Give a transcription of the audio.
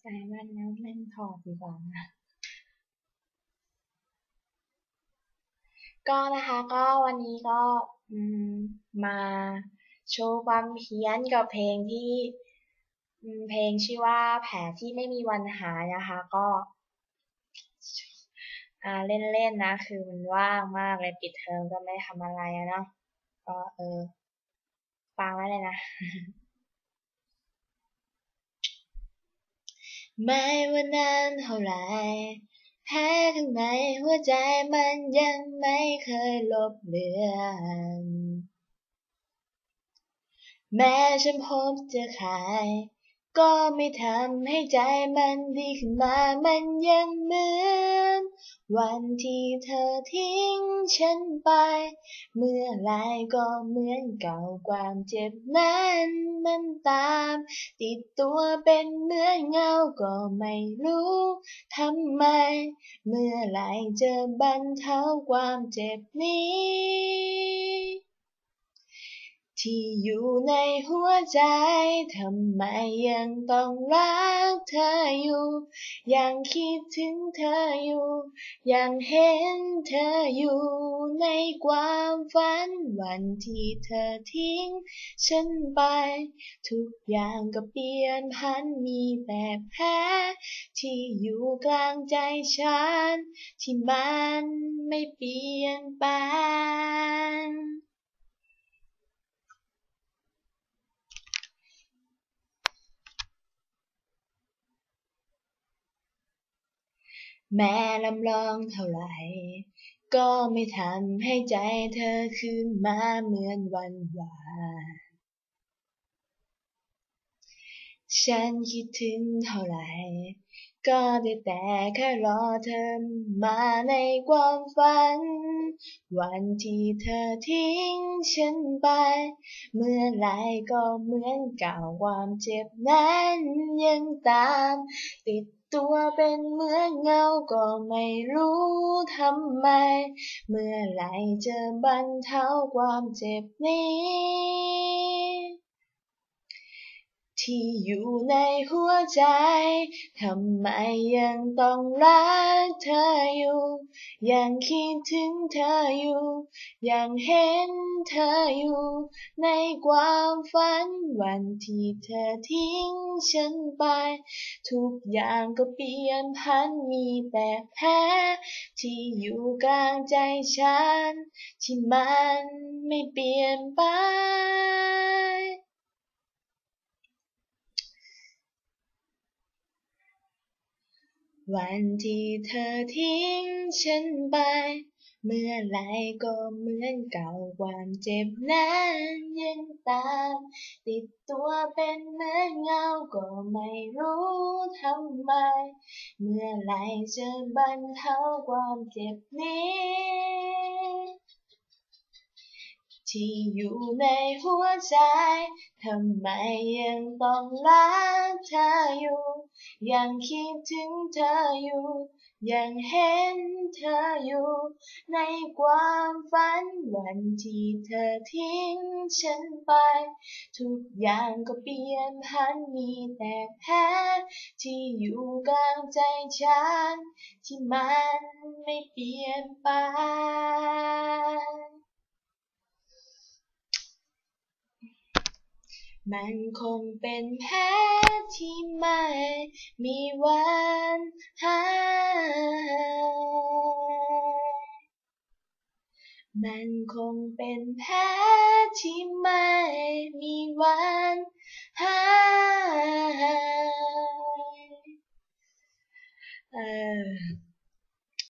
ใส่แว่นแล้วแม่งถอดดีกว่านะก็นะคะก็วันนี้ก็มาโชว์ความเพี้ยนกับเพลงที่เพลงชื่อว่าแผลที่ไม่มีวันหายนะคะ ก็เล่นๆนะคือมันว่างมากเลยปิดเทอมก็ไม่ทำอะไรนะก็เออฟังไว้เลยนะ ไม่ว่านานเท่าไรแพ้ข้างในหัวใจมันยังไม่เคยลบเลือนแม้ฉันพบเจอใคร ก็ไม่ทำให้ใจมันดีขึ้นมา มันยังเหมือน วันที่เธอทิ้งฉันไป เมื่อไรก็เหมือนเก่าความเจ็บนั้นมันตาม ติดตัวเป็นเหมือนเงาก็ไม่รู้ทำไม เมื่อไรจะบรรเทาความเจ็บนี้ ที่อยู่ในหัวใจ ทำไมยังต้องรักเธออยู่ ยังคิดถึงเธออยู่ ยังเห็นเธออยู่ในความฝันวันที่เธอทิ้ง ฉันไป ทุกอย่างก็เปลี่ยนพันมีแต่แพ้ที่อยู่กลางใจฉัน ที่มันไม่เปลี่ยนไป แม้ลำลองเท่าไหร่ ก็ไม่ทำให้ใจเธอคืนมาเหมือนวันวานฉันคิดถึงเท่าไหร่ ก็ได้แต่แค่รอเธอมาในความฝัน วันที่เธอทิ้งฉันไป เมื่อไรก็เหมือนเก่าความเจ็บนั้นยังตาม ติด ตัวเป็นเหมือนเงาก็ไม่รู้ทำไม เมื่อไหร่จะบรรเทาความเจ็บนี้ ที่อยู่ในหัวใจ ทำไมยังต้องรักเธออยู่ ยังคิดถึงเธออยู่ ยังเห็นเธออยู่ ในความฝันวันที่เธอทิ้งฉันไป ทุกอย่างก็เปลี่ยนพันมีแต่แพ้ที่อยู่กลางใจฉัน ที่มันไม่เปลี่ยนไป วันที่เธอทิ้งฉันไป เมื่อไรก็เหมือนเก่าความเจ็บนั้นยังตาม ติดตัวเป็นเหมือนเงาก็ไม่รู้ทำไม เมื่อไรจะบรรเทาความเจ็บนี้ ที่อยู่ในหัวใจ ทำไมยังต้องรักเธออยู่ ยังคิดถึงเธออยู่ ยังเห็นเธออยู่ ในความฝันวันที่เธอทิ้งฉันไป ทุกอย่างก็เปลี่ยนพันมีแต่แพ้ที่อยู่กลางใจฉัน ที่มันไม่เปลี่ยนไป มันคงเป็นแผลที่ไม่มีวันหายมันคงเป็นแผลที่ไม่มีวันหาย